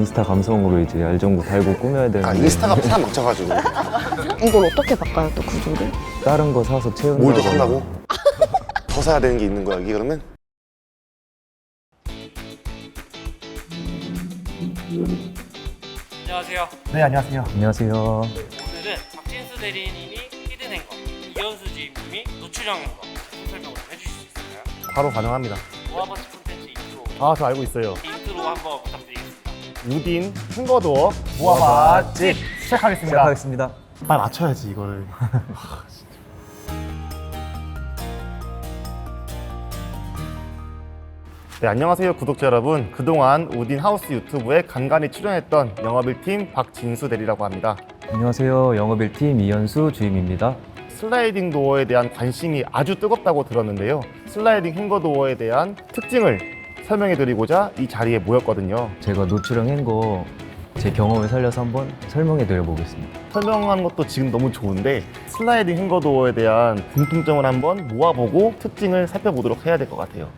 인스타 감성으로 이제 알전구 달고 꾸며야 되는데 아 인스타가 사람 막혀가지고 이걸 어떻게 바꿔요 또 구조를? 다른 거 사서 채운다고 뭘 더 산다고? 더 사야 되는 게 있는 거야 여기 그러면? 안녕하세요. 네 안녕하세요. 안녕하세요 오늘은 박진수 대리님이 히든 행거, 이현수 지휘님이 노출형 행거 설명을 좀 해주실 수 있을까요? 바로 가능합니다. 모아버스 콘텐츠 인트로 아 저 알고 있어요. 인트로 한번 부탁드리겠습니다. 우딘 흥거도어 모아맛집 시작하겠습니다. 시작하겠습니다 빨리 맞춰야지 이거를. 네 안녕하세요 구독자 여러분. 그동안 우딘 하우스 유튜브에 간간히 출연했던 영업일팀 박진수 대리라고 합니다. 안녕하세요 영업일 팀 이현수 주임입니다 슬라이딩 도어에 대한 관심이 아주 뜨겁다고 들었는데요. 슬라이딩 행거 도어에 대한 특징을 설명해 드리고자 이 자리에 모였거든요. 제가 노출형 행거 제 경험을 살려서 한번 설명해 드려 보겠습니다 설명하는 것도 지금 너무 좋은데 슬라이딩 행거 도어에 대한 공통점을 한번 모아보고 특징을 살펴보도록 해야 될 것 같아요.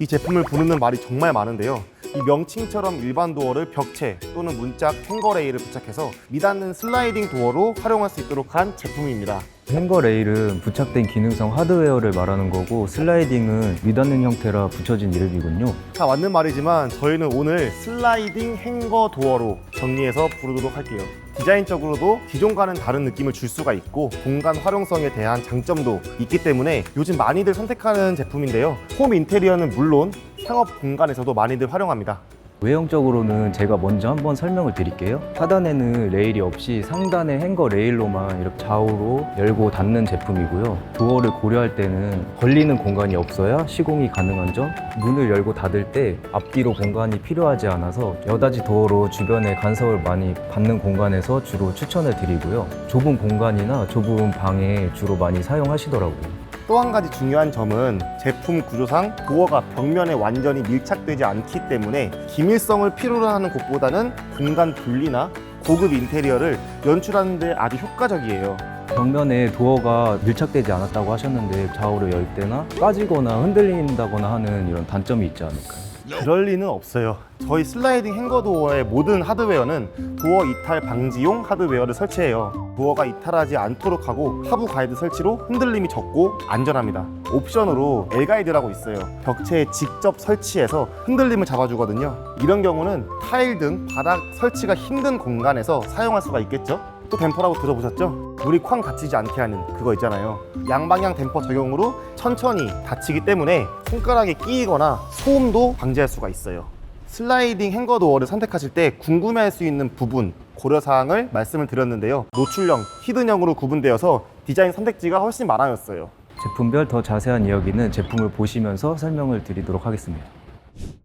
이 제품을 부르는 말이 정말 많은데요. 이 명칭처럼 일반 도어를 벽체 또는 문짝 행거 레일을 부착해서 미닫는 슬라이딩 도어로 활용할 수 있도록 한 제품입니다. 행거 레일은 부착된 기능성 하드웨어를 말하는 거고 슬라이딩은 미닫는 형태라 붙여진 이름이군요 다 맞는 말이지만 저희는 오늘 슬라이딩 행거 도어로 정리해서 부르도록 할게요. 디자인적으로도 기존과는 다른 느낌을 줄 수가 있고 공간 활용성에 대한 장점도 있기 때문에 요즘 많이들 선택하는 제품인데요. 홈 인테리어는 물론 상업 공간에서도 많이들 활용합니다. 외형적으로는 제가 먼저 한번 설명을 드릴게요. 하단에는 레일이 없이 상단에 행거 레일로만 이렇게 좌우로 열고 닫는 제품이고요. 도어를 고려할 때는 걸리는 공간이 없어야 시공이 가능한 점, 문을 열고 닫을 때 앞뒤로 공간이 필요하지 않아서 여닫이 도어로 주변에 간섭을 많이 받는 공간에서 주로 추천을 드리고요. 좁은 공간이나 좁은 방에 주로 많이 사용하시더라고요. 또 한 가지 중요한 점은 제품 구조상 도어가 벽면에 완전히 밀착되지 않기 때문에 기밀성을 필요로 하는 곳보다는 공간 분리나 고급 인테리어를 연출하는 데 아주 효과적이에요. 벽면에 도어가 밀착되지 않았다고 하셨는데 좌우로 열 때나 까지거나 흔들린다거나 하는 이런 단점이 있지 않을까요? 그럴 리는 없어요. 저희 슬라이딩 행거 도어의 모든 하드웨어는 도어 이탈 방지용 하드웨어를 설치해요. 도어가 이탈하지 않도록 하고 하부 가이드 설치로 흔들림이 적고 안전합니다. 옵션으로 L 가이드라고 있어요. 벽체에 직접 설치해서 흔들림을 잡아주거든요. 이런 경우는 타일 등 바닥 설치가 힘든 공간에서 사용할 수가 있겠죠. 또 댐퍼라고 들어보셨죠? 물이 쾅 닫히지 않게 하는 그거 있잖아요. 양방향 댐퍼 적용으로 천천히 닫히기 때문에 손가락에 끼이거나 소음도 방지할 수가 있어요. 슬라이딩 행거 도어를 선택하실 때 궁금해할 수 있는 부분 고려 사항을 말씀을 드렸는데요. 노출형, 히든형으로 구분되어서 디자인 선택지가 훨씬 많아졌어요. 제품별 더 자세한 이야기는 제품을 보시면서 설명을 드리도록 하겠습니다.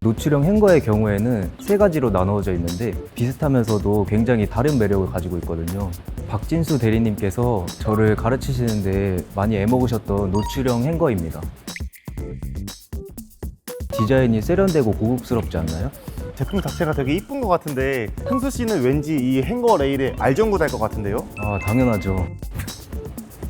노출형 행거의 경우에는 세 가지로 나누어져 있는데 비슷하면서도 굉장히 다른 매력을 가지고 있거든요. 박진수 대리님께서 저를 가르치시는데 많이 애먹으셨던 노출형 행거입니다. 디자인이 세련되고 고급스럽지 않나요? 제품 자체가 되게 이쁜 것 같은데 현수 씨는 왠지 이 행거 레일에 알전구 달 것 같은데요? 아, 당연하죠.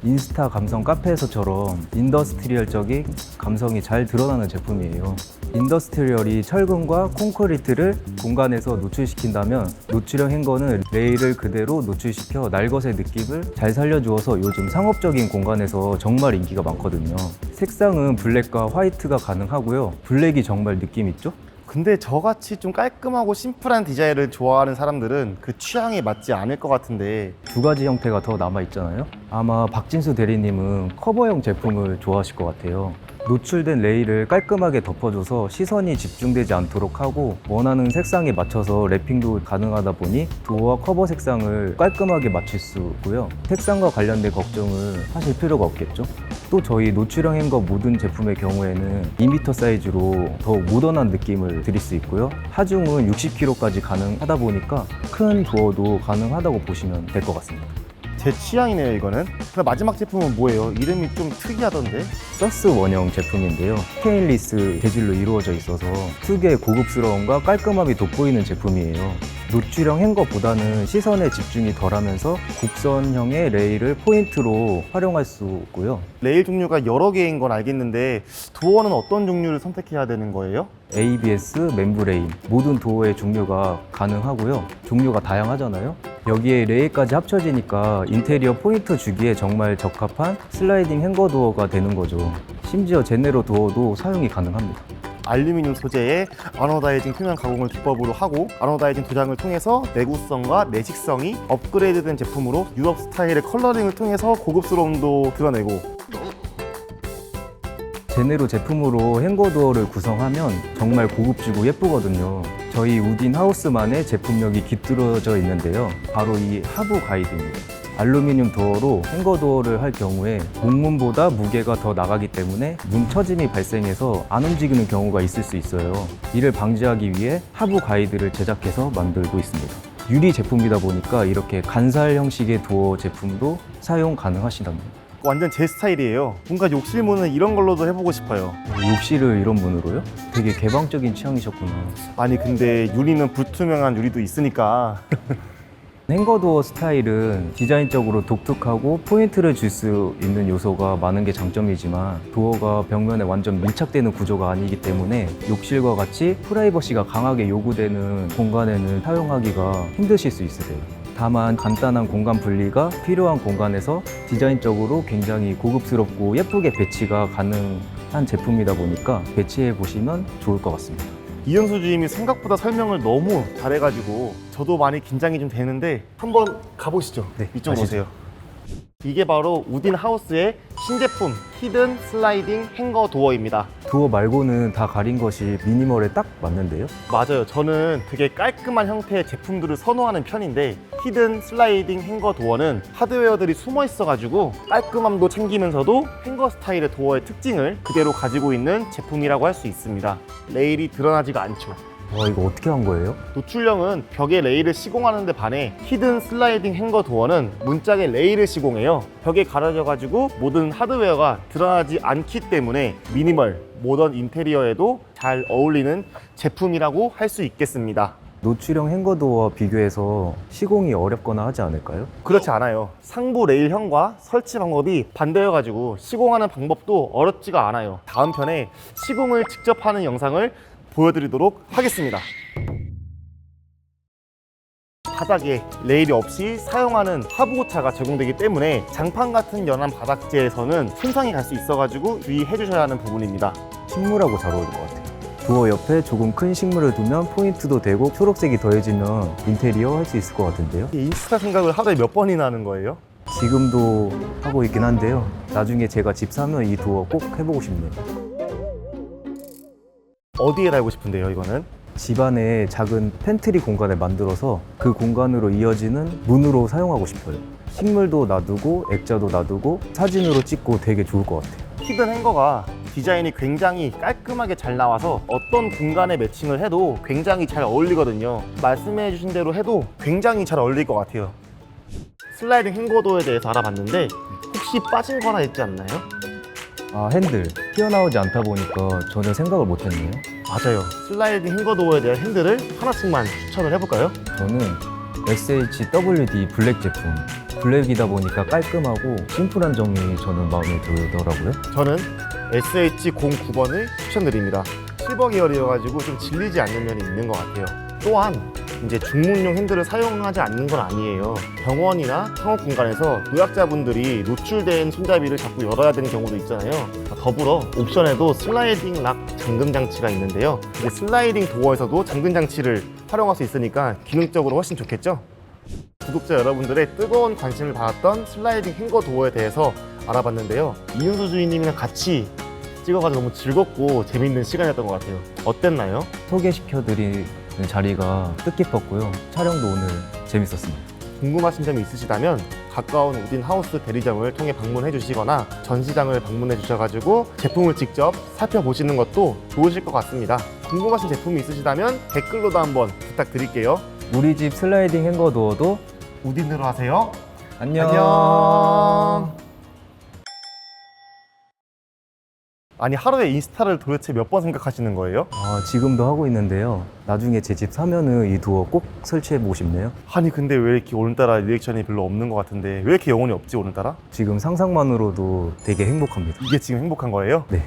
인스타 감성 카페에서처럼 인더스트리얼적인 감성이 잘 드러나는 제품이에요. 인더스트리얼이 철근과 콘크리트를 공간에서 노출시킨다면 노출형 행거는 레일을 그대로 노출시켜 날것의 느낌을 잘 살려주어서 요즘 상업적인 공간에서 정말 인기가 많거든요. 색상은 블랙과 화이트가 가능하고요. 블랙이 정말 느낌 있죠? 근데 저같이 좀 깔끔하고 심플한 디자인을 좋아하는 사람들은 그 취향에 맞지 않을 것 같은데 두 가지 형태가 더 남아 있잖아요. 아마 박진수 대리님은 커버형 제품을 좋아하실 것 같아요. 노출된 레일을 깔끔하게 덮어줘서 시선이 집중되지 않도록 하고 원하는 색상에 맞춰서 랩핑도 가능하다 보니 도어와 커버 색상을 깔끔하게 맞출 수 있고요. 색상과 관련된 걱정을 하실 필요가 없겠죠. 또 저희 노출형 행거 모든 제품의 경우에는 2m 사이즈로 더 모던한 느낌을 드릴 수 있고요. 하중은 60kg까지 가능하다 보니까 큰 도어도 가능하다고 보시면 될 것 같습니다. 제 취향이네요 이거는 그럼 마지막 제품은 뭐예요? 이름이 좀 특이하던데 서스 원형 제품인데요. 스테인리스 재질로 이루어져 있어서 특유의 고급스러움과 깔끔함이 돋보이는 제품이에요. 노출형 행거보다는 시선에 집중이 덜하면서 곡선형의 레일을 포인트로 활용할 수 있고요. 레일 종류가 여러 개인 건 알겠는데 도어는 어떤 종류를 선택해야 되는 거예요? ABS, 멤브레인 모든 도어의 종류가 가능하고요. 종류가 다양하잖아요. 여기에 레일까지 합쳐지니까 인테리어 포인트 주기에 정말 적합한 슬라이딩 행거 도어가 되는 거죠. 심지어 제네로 도어도 사용이 가능합니다. 알루미늄 소재의 아노다이징 표면 가공을 기법으로 하고 아노다이징 도장을 통해서 내구성과 내식성이 업그레이드된 제품으로 유럽 스타일의 컬러링을 통해서 고급스러움도 드러내고 제네로 제품으로 행거 도어를 구성하면 정말 고급지고 예쁘거든요. 저희 우딘 하우스만의 제품력이 깃들어져 있는데요. 바로 이 하부 가이드입니다. 알루미늄 도어로 행거 도어를 할 경우에 목문보다 무게가 더 나가기 때문에 문 처짐이 발생해서 안 움직이는 경우가 있을 수 있어요. 이를 방지하기 위해 하부 가이드를 제작해서 만들고 있습니다. 유리 제품이다 보니까 이렇게 간살 형식의 도어 제품도 사용 가능하시답니다. 완전 제 스타일이에요. 뭔가 욕실문은 이런 걸로도 해보고 싶어요. 욕실을 이런 문으로요? 되게 개방적인 취향이셨구나. 아니 근데 유리는 불투명한 유리도 있으니까 행거도어 스타일은 디자인적으로 독특하고 포인트를 줄 수 있는 요소가 많은 게 장점이지만 도어가 벽면에 완전 밀착되는 구조가 아니기 때문에 욕실과 같이 프라이버시가 강하게 요구되는 공간에는 사용하기가 힘드실 수 있으세요. 다만 간단한 공간 분리가 필요한 공간에서 디자인적으로 굉장히 고급스럽고 예쁘게 배치가 가능한 제품이다 보니까 배치해 보시면 좋을 것 같습니다. 이현수 주임이 생각보다 설명을 너무 잘해가지고 저도 많이 긴장이 좀 되는데 한번 가보시죠. 네, 이쪽으로 가시죠. 오세요. 이게 바로 우딘 하우스의 신제품 히든 슬라이딩 행거 도어입니다. 도어 말고는 다 가린 것이 미니멀에 딱 맞는데요. 맞아요. 저는 되게 깔끔한 형태의 제품들을 선호하는 편인데 히든 슬라이딩 행거 도어는 하드웨어들이 숨어 있어가지고 깔끔함도 챙기면서도 행거 스타일의 도어의 특징을 그대로 가지고 있는 제품이라고 할 수 있습니다. 레일이 드러나지가 않죠. 와 이거 어떻게 한 거예요? 노출형은 벽에 레일을 시공하는 데 반해 히든 슬라이딩 행거 도어는 문짝에 레일을 시공해요. 벽에 가려져 가지고 모든 하드웨어가 드러나지 않기 때문에 미니멀, 모던 인테리어에도 잘 어울리는 제품이라고 할 수 있겠습니다. 노출형 행거도어와 비교해서 시공이 어렵거나 하지 않을까요? 그렇지 않아요. 상부 레일형과 설치 방법이 반대여가지고 시공하는 방법도 어렵지가 않아요. 다음 편에 시공을 직접 하는 영상을 보여드리도록 하겠습니다. 바닥에 레일이 없이 사용하는 하부 고차가 적용되기 때문에 장판 같은 연한 바닥재에서는 손상이 갈 수 있어가지고 유의해 주셔야 하는 부분입니다. 식물하고 잘 어울릴 것 같아요. 도어 옆에 조금 큰 식물을 두면 포인트도 되고 초록색이 더해지면 인테리어 할 수 있을 것 같은데요. 이 인스타 생각을 하루에 몇 번이나 하는 거예요? 지금도 하고 있긴 한데요. 나중에 제가 집 사면 이 도어 꼭 해보고 싶네요. 어디에 달고 싶은데요, 이거는? 집 안에 작은 팬트리 공간을 만들어서 그 공간으로 이어지는 문으로 사용하고 싶어요. 식물도 놔두고 액자도 놔두고 사진으로 찍고 되게 좋을 것 같아요. 히든 행거가 디자인이 굉장히 깔끔하게 잘 나와서 어떤 공간에 매칭을 해도 굉장히 잘 어울리거든요. 말씀해 주신 대로 해도 굉장히 잘 어울릴 것 같아요. 슬라이딩 행거도에 대해서 알아봤는데 혹시 빠진 거 하나 있지 않나요? 아 핸들 튀어나오지 않다 보니까 전혀 생각을 못했네요. 맞아요. 슬라이딩 행거도어에 대한 핸들을 하나씩만 추천을 해볼까요? 저는 SHWD 블랙 제품 블랙이다 보니까 깔끔하고 심플한 점이 저는 마음에 들더라고요. 저는 SH09번을 추천드립니다. 실버 계열이어가지고 좀 질리지 않는 면이 있는 것 같아요. 또한 이제 중문용 핸들을 사용하지 않는 건 아니에요. 병원이나 상업 공간에서 노약자분들이 노출된 손잡이를 자꾸 열어야 되는 경우도 있잖아요. 더불어 옵션에도 슬라이딩 락 잠금 장치가 있는데요. 이제 슬라이딩 도어에서도 잠금 장치를 활용할 수 있으니까 기능적으로 훨씬 좋겠죠? 구독자 여러분들의 뜨거운 관심을 받았던 슬라이딩 행거 도어에 대해서 알아봤는데요. 이윤수 주인님이랑 같이 찍어가지고 너무 즐겁고 재밌는 시간이었던 것 같아요. 어땠나요? 소개시켜드리는 자리가 뜻깊었고요. 촬영도 오늘 재밌었습니다. 궁금하신 점이 있으시다면 가까운 우딘 하우스 대리점을 통해 방문해 주시거나 전시장을 방문해 주셔가지고 제품을 직접 살펴보시는 것도 좋으실 것 같습니다. 궁금하신 제품이 있으시다면 댓글로도 한번 부탁드릴게요. 우리 집 슬라이딩 행거 도어도 우딘으로 하세요. 안녕. 안녕. 아니 하루에 인스타를 도대체 몇 번 생각하시는 거예요? 아, 지금도 하고 있는데요. 나중에 제 집 사면은 이 도어 꼭 설치해 보고 싶네요. 아니 근데 왜 이렇게 오늘따라 리액션이 별로 없는 것 같은데 왜 이렇게 영혼이 없지 오늘따라? 지금 상상만으로도 되게 행복합니다. 이게 지금 행복한 거예요? 네.